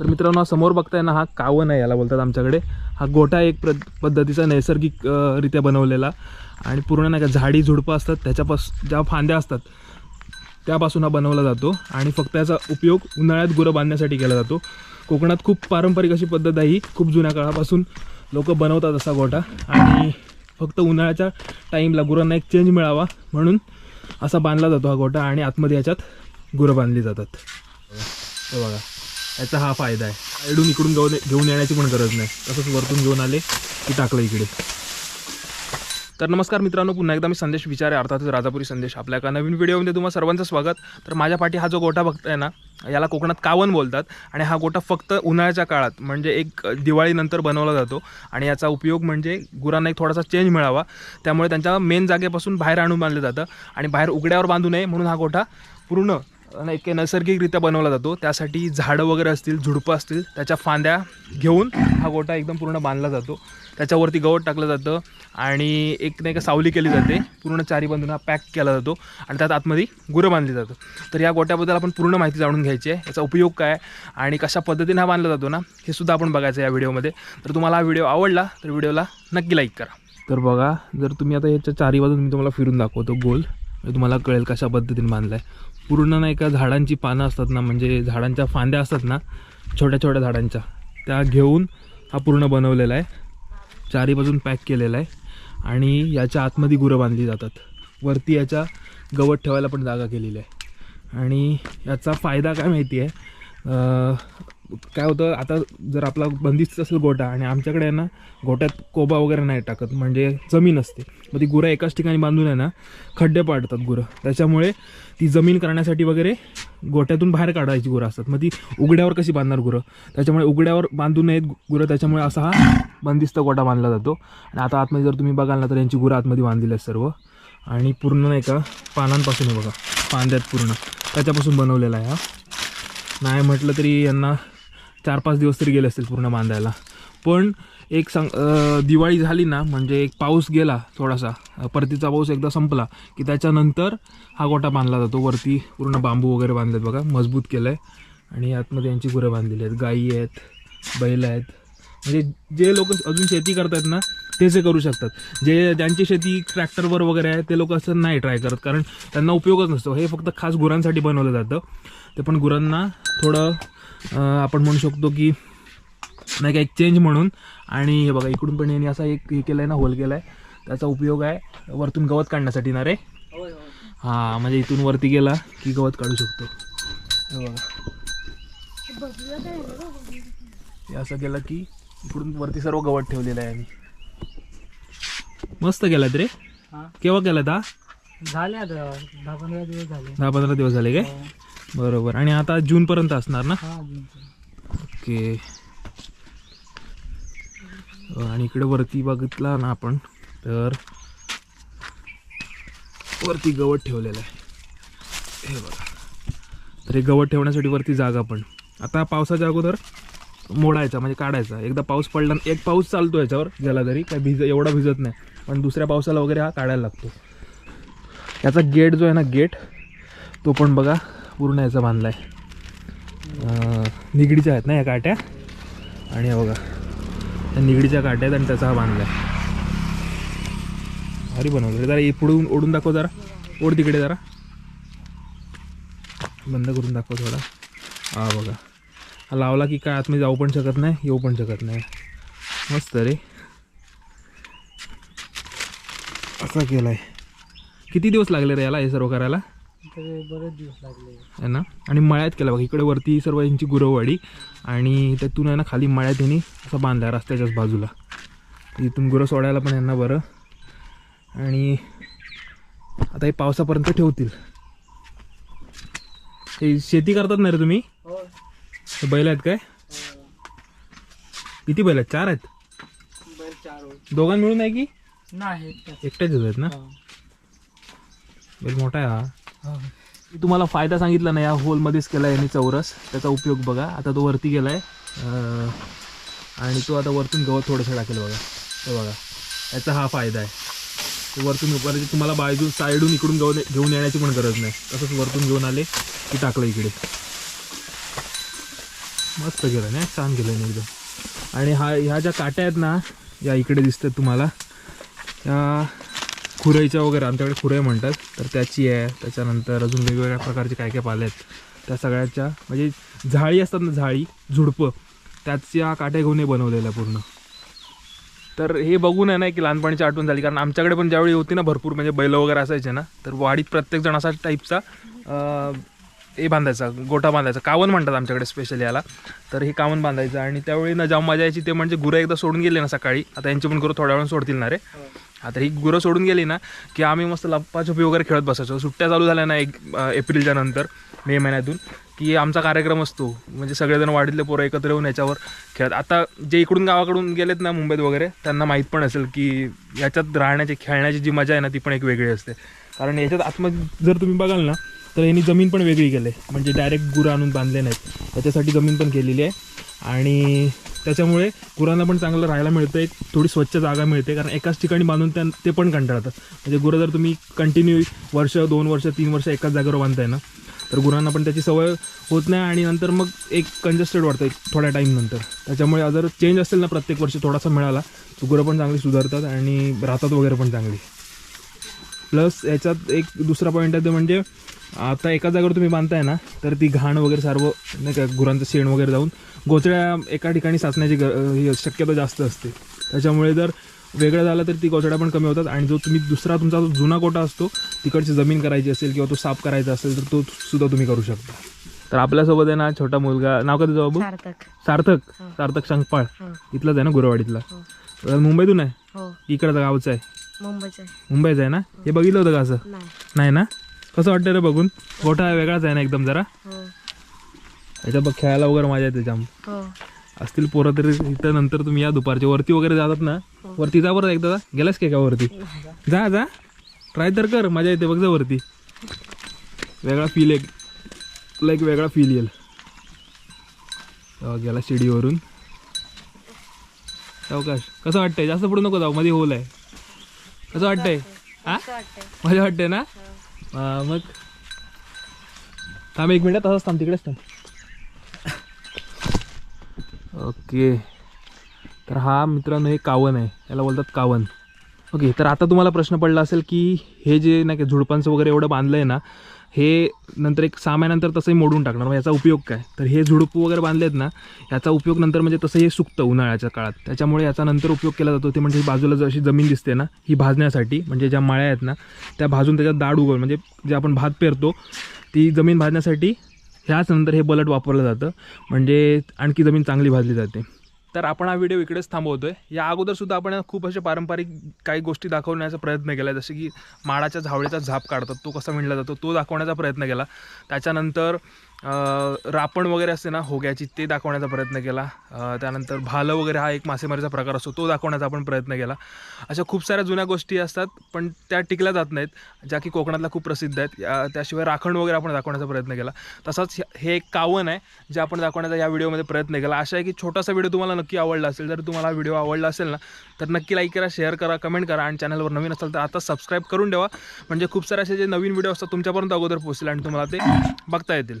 तर मित्रांनो समोर बघताय ना हा कावन आहे याला बोलतात आमच्याकडे. हा गोठा एक प्र पद्धतीचा नैसर्गिक रित्या बनवलेला. आणि पूर्ण नाही का झाडी झुडपं असतात त्याच्यापास ज्या फांद्या असतात त्यापासून हा बनवला जातो. आणि फक्त याचा उपयोग उन्हाळ्यात गुरं बांधण्यासाठी केला जातो. कोकणात खूप पारंपरिक अशी पद्धत आहे ही. खूप जुन्या काळापासून लोक बनवतात असा गोठा. आणि फक्त उन्हाळ्याच्या टाईमला गुरांना एक चेंज मिळावा म्हणून असा बांधला जातो हा गोठा. आणि आतमध्ये याच्यात गुरं बांधली जातात. बघा. याचा हा फायदा आहे. अडून इकडून घेऊन घेऊन येण्याची पण गरज नाही. तसंच वरतून घेऊन आले की टाकलं इकडे. तर नमस्कार मित्रांनो पुन्हा एकदा मी संदेश विचारे अर्थातच राजापुरी संदेश. आपल्या एका नवीन व्हिडिओमध्ये तुम्हाला सर्वांचं स्वागत. तर माझ्या पाठी हा जो गोठा बघताय ना याला कोकणात कावन बोलतात. आणि हा गोठा फक्त उन्हाळ्याच्या काळात म्हणजे एक दिवाळीनंतर बनवला जातो. आणि याचा उपयोग म्हणजे गुरांना एक थोडासा चेंज मिळावा. त्यामुळे त्यांच्या मेन जागेपासून बाहेर आणून बांधलं जातं. आणि बाहेर उघड्यावर बांधू नये म्हणून हा गोठा पूर्ण आणि एक नैसर्गिकरित्या बनवला जातो. त्यासाठी झाडं वगैरे असतील झुडपं असतील त्याच्या फांद्या घेऊन हा गोठा एकदम पूर्ण बांधला जातो. त्याच्यावरती गवत टाकलं जातं आणि एक नाही का सावली केली जाते. पूर्ण चारी बांधून हा पॅक केला जातो आणि त्यात आतमध्ये गुरं बांधली जातं तर या गोट्याबद्दल आपण पूर्ण माहिती जाणून घ्यायची आहे. याचा उपयोग काय आणि कशा पद्धतीने हा बांधला जातो ना हे सुद्धा आपण बघायचं या व्हिडिओमध्ये. तर तुम्हाला हा व्हिडिओ आवडला तर व्हिडिओला नक्की लाईक करा. तर बघा जर तुम्ही आता याच्या चारी बाजून मी तुम्हाला फिरून दाखवतो गोल. तुम्हाला कळेल कशा पद्धतीने बांधला आहे पूर्ण नाही का झाडांची पानं असतात ना म्हणजे झाडांच्या फांद्या असतात ना छोट्या छोट्या झाडांच्या त्या घेऊन हा पूर्ण बनवलेला आहे. चारी बाजून पॅक केलेला आहे. आणि याच्या आतमध्ये गुरं बांधली जातात. वरती याच्या गवत ठेवायला पण जागा केलेली आहे. आणि याचा फायदा काय माहिती आहे काय होतं आता जर आपला बंदिस्त असेल गोठा आणि आमच्याकडे आहे ना गोट्यात कोबा वगैरे नाही टाकत म्हणजे जमीन असते. मग ती गुरं एकाच ठिकाणी बांधून आहे ना खड्डे पाडतात गुरं. त्याच्यामुळे ती जमीन करण्यासाठी वगैरे गोट्यातून बाहेर काढायची गुरं असतात. मग ती उघड्यावर कशी बांधणार गुरं? त्याच्यामुळे उघड्यावर बांधून नयेत गुरं त्याच्यामुळे असा हा बंदिस्त गोठा बांधला जातो. आणि आता आतमध्ये जर तुम्ही बघाल ना तर यांची गुरं आतमध्ये बांधलेली आहेत सर्व. आणि पूर्ण नाही का पानांपासून आहे बघा पांद्यात पूर्ण. त्याच्यापासून बनवलेला आहे हा. नाही म्हटलं तरी यांना चार पाच दिवस तरी गेले असतील पूर्ण बांधायला. पण एक सांग दिवाळी झाली ना म्हणजे एक पाऊस गेला थोडासा परतीचा पाऊस एकदा संपला की त्याच्यानंतर हा गोटा बांधला जातो. वरती पूर्ण बांबू वगैरे बांधलेत बघा मजबूत केलं आहे आणि आतमध्ये यांची गुरं बांधलेली आहेत गायी आहेत बैल आहेत. म्हणजे जे लोक अजून शेती करतात ना तेच जे करू शकतात. जे ज्यांची शेती ट्रॅक्टरवर वगैरे आहे ते लोक असं नाही ट्राय करत. कारण त्यांना उपयोगच नसतो. हे फक्त खास गुरांसाठी बनवलं जातं. ते पण गुरांना थोडं आपण म्हणू शकतो की नाही का एक चेंज म्हणून. आणि हे बघा इकडून पण यांनी असा एक हे केलं आहे ना होल केला आहे त्याचा उपयोग आहे वरतून गवत काढण्यासाठी ना रे? हां म्हणजे इथून वरती गेला की गवत काढू शकतो. हे बघा. हे असं केलं की इकडून वरती सर्व गवत ठेवलेलं आहे आम्ही. मस्त केलात रे? हा. केव्हा केलात हा? झाले दहा पंधरा दिवस झाले. दहा पंधरा दिवस झाले काय? बरोबर. आणि आता जूनपर्यंत असणार ना? हा ओके. आणि इकडे वरती बघितला ना आपण तर वरती गवत ठेवलेलं आहे. हे बघा. तर हे गवत ठेवण्यासाठी वरती जागा पण. आता पावसाच्या अगोदर मोडायचा म्हणजे काढायचा. एकदा पाऊस पडला एक पाऊस चालतो याच्यावर गेला तरी. काय भिज एवढा भिजत नाही. पण दुसऱ्या पावसाला वगैरे हा काढायला लागतो. याचा गेट जो आहे ना गेट तो पण बघा. पूर्ण याचा बांधला आहे. निगडीच्या आहेत ना या काट्या? आणि हे बघा त्या निगडीच्या काट्या आहेत आणि त्याचा हा बांधला आहे. भारी बनवलं जरा पुढून ओढून दाखव जरा. ओढ तिकडे जरा. बंद करून दाखव थोडा. हा बघा. हा लावला की काय आतमध्ये जाऊ पण शकत नाही येऊ पण शकत नाही. मस्त रे. असा आहे किती दिवस लागले रे याला हे सर्व करायला? बरेच दिवस लागले. आहे ना? आणि मळ्यात केला बघा इकडे वरती सर्व यांची गुरववाडी आणि त्यातून आहे ना खाली मळ्यात यांनी असं बांधला रस्त्याच्याच बाजूला. इथून गुरं सोडायला पण यांना बरं. आणि आता हे पावसापर्यंत ठेवतील. हे शेती करतात ना रे तुम्ही? बैल आहेत काय? किती बैल आहेत? चार आहेत. दोघां मिळून आहे की? नाही एकट्याच. आहेत ना. बैल मोठा आहे हा. मी तुम्हाला फायदा सांगितला ना या होलमध्येच केला आहे यांनी चौरस. त्याचा उपयोग बघा. आता तो वरती गेला आहे आणि तो आता वरतून गवत थोडंसं टाकेल बघा. हे बघा. याचा हा फायदा आहे. तो वरतून वरती तुम्हाला बाजून साईडून इकडून गवत घेऊन येण्याची पण गरज नाही. तसंच वरतून घेऊन आले की टाकलं इकडे. मस्त केलं नाही छान केलं नाही एकदम. आणि हा ह्या ज्या काट्या आहेत ना या इकडे दिसतात तुम्हाला. या खुरईच्या वगैरे आमच्याकडे खुरई म्हणतात. तर त्याची आहे. त्याच्यानंतर अजून वेगवेगळ्या प्रकारचे काय काय पाले आहेत. त्या सगळ्याच्या म्हणजे झाळी असतात ना झाळी झुडपं त्याच्या काट्या घेऊन हे बनवलेलं पूर्ण. तर हे बघून आहे ना की लहानपणीची आठवण झाली. कारण आमच्याकडे पण ज्यावेळी होती ना भरपूर म्हणजे बैल वगैरे असायचे ना तर वाडीत प्रत्येक जण असा टाईपचा हे बांधायचा गोटा बांधायचा. कावन म्हणतात आमच्याकडे स्पेशली याला. तर हे कावन बांधायचं. आणि त्यावेळी ना जाम मजा यायची ते म्हणजे गुरं एकदा सोडून गेले ना सकाळी. आता यांची पण गुरं थोड्या वेळ सोडतील ना रे. आता ही गुरं सोडून गेली ना की आम्ही मस्त लप्पाछपी वगैरे खेळत बसायचो. सुट्ट्या चालू झाल्या ना एक एप्रिलच्या नंतर मे महिन्यातून की आमचा कार्यक्रम असतो. म्हणजे सगळेजण वाडीतले पोरं एकत्र येऊन याच्यावर खेळत. आता जे इकडून गावाकडून गेलेत ना मुंबईत वगैरे त्यांना माहीत पण असेल की याच्यात राहण्याची खेळण्याची जी मजा आहे ना ती पण एक वेगळी असते. कारण याच्यात आतमध्ये जर तुम्ही बघाल ना तर यांनी जमीन पण वेगळी केली आहे. म्हणजे डायरेक्ट गुरं आणून बांधले नाहीत. याच्यासाठी जमीन पण केलेली आहे. आणि त्याच्यामुळे गुरांना पण चांगलं राहायला मिळतं एक थोडी स्वच्छ जागा मिळते कारण एकाच ठिकाणी बांधून त्या ते पण कंटाळतात. म्हणजे गुरं जर तुम्ही कंटिन्यू वर्ष दोन वर्ष तीन वर्ष एकाच जागेवर बांधताय ना तर गुरांना पण त्याची सवय होत नाही आणि नंतर मग एक कंजस्टेड वाढतं एक थोड्या टाईम नंतर. त्याच्यामुळे जर चेंज असेल ना प्रत्येक वर्षी थोडासा मिळाला तर गुरं पण चांगली सुधारतात आणि राहतात वगैरे पण चांगली. प्लस याच्यात एक दुसरा पॉईंट आहे ते म्हणजे आता एका जागेवर तुम्ही बांधताय ना तर ती घाण वगैरे सर्व नाही का गुरांचं शेण वगैरे जाऊन गोचड्या एका ठिकाणी साचण्याची ग ही शक्यता जास्त असते. त्याच्यामुळे जर वेगळं झालं तर ती गोचड्या पण कमी होतात आणि जो तुम्ही दुसरा तुमचा जो जुना कोटा असतो तिकडची जमीन करायची असेल किंवा तो साफ करायचा असेल तर तो सुद्धा तुम्ही करू शकता. तर आपल्यासोबत आहे ना छोटा मुलगा नाव का तुझं बाबू? सार्थक. सार्थक. हो. सार्थक शंकपाळ. हो. इथलाच आहे ना गुरवाडीतला. हो. तर मुंबईतून आहे? हो. इकडचं गावचं आहे? मुंबईचं मुंबईचं आहे ना? हे बघितलं होतं का असं? नाही ना? कसं वाटतं रे बघून? गोठा वेगळाच आहे ना एकदम जरा? हो. याच्यात बघ खेळायला वगैरे मजा येते जाम. हो. असतील पोरं तरी इथं नंतर तुम्ही या दुपारच्या वरती वगैरे जातात ना? वरती जा बरं एकदा. गेलास की का वरती? जा जा. ट्राय तर कर मजा येते. बघ जा वरती. वेगळा फील एक. तुला एक वेगळा फील येईल. गेला शिडीवरून. सावकाश कसं वाटतंय? जास्त पुढे नको जाऊ मध्ये होल आहे. कसं वाटतंय? हा? वाटतंय. मजा वाटते ना? मग? थांब एक मिनिट तसंच थांब तिकडेच थांब. ओके. तर हा मित्रांनो हे कावन आहे. याला बोलतात कावन. ओके तर आता तुम्हाला प्रश्न पडला असेल की हे जे नाही का झुडपांचं वगैरे एवढं बांधलं आहे ना हे नंतर एक सहा महिन्यानंतर तसंही मोडून टाकणार. मग याचा उपयोग काय? तर हे झुडपू वगैरे बांधले आहेत ना याचा उपयोग नंतर म्हणजे तसं हे सुकतं उन्हाळ्याच्या काळात. त्याच्यामुळे याचा नंतर उपयोग केला जातो. ते म्हणजे बाजूला जशी जमीन दिसते ना ही भाजण्यासाठी म्हणजे ज्या माळ्या आहेत ना त्या भाजून त्याच्यात दाड उगवून म्हणजे जे आपण भात पेरतो ती जमीन भाजण्यासाठी ह्याच नंतर हे बलट वापरलं जातं. म्हणजे आणखी जमीन चांगली भाजली जाते. तर आपण हा व्हिडिओ इकडेच थांबवतोय. या अगोदर सुद्धा आपण खूप असे पारंपरिक काही गोष्टी दाखवण्याचा प्रयत्न केला जसे की माडाच्या झावळीचा झाप काढतात तो कसा म्हटला जातो तो दाखवण्याचा प्रयत्न केला. त्याच्यानंतर रापण वगैरे असते ना होग्याची ते दाखवण्याचा प्रयत्न केला. त्यानंतर भालं वगैरे हा एक मासेमारीचा प्रकार असतो तो दाखवण्याचा आपण प्रयत्न केला. अशा खूप साऱ्या जुन्या गोष्टी असतात पण त्या टिकल्या जात नाहीत ज्या की कोकणातल्या खूप प्रसिद्ध आहेत. त्याशिवाय राखण वगैरे आपण दाखवण्याचा प्रयत्न केला. तसाच हे- हे एक कावन आहे जे आपण दाखवण्याचा या व्हिडिओमध्ये प्रयत्न केला. अशा आहे की छोटासा व्हिडिओ तुम्हाला नक्की आवडला असेल. जर तुम्हाला व्हिडिओ आवडला असेल ना तर नक्की लाईक करा शेअर करा कमेंट करा आणि चॅनलवर नवीन असाल तर आता सबस्क्राईब करून ठेवा. म्हणजे खूप सारे असे जे नवीन व्हिडिओ असतात तुमच्यापर्यंत अगोदर पोहोचतील आणि तुम्हाला ते बघता येतील.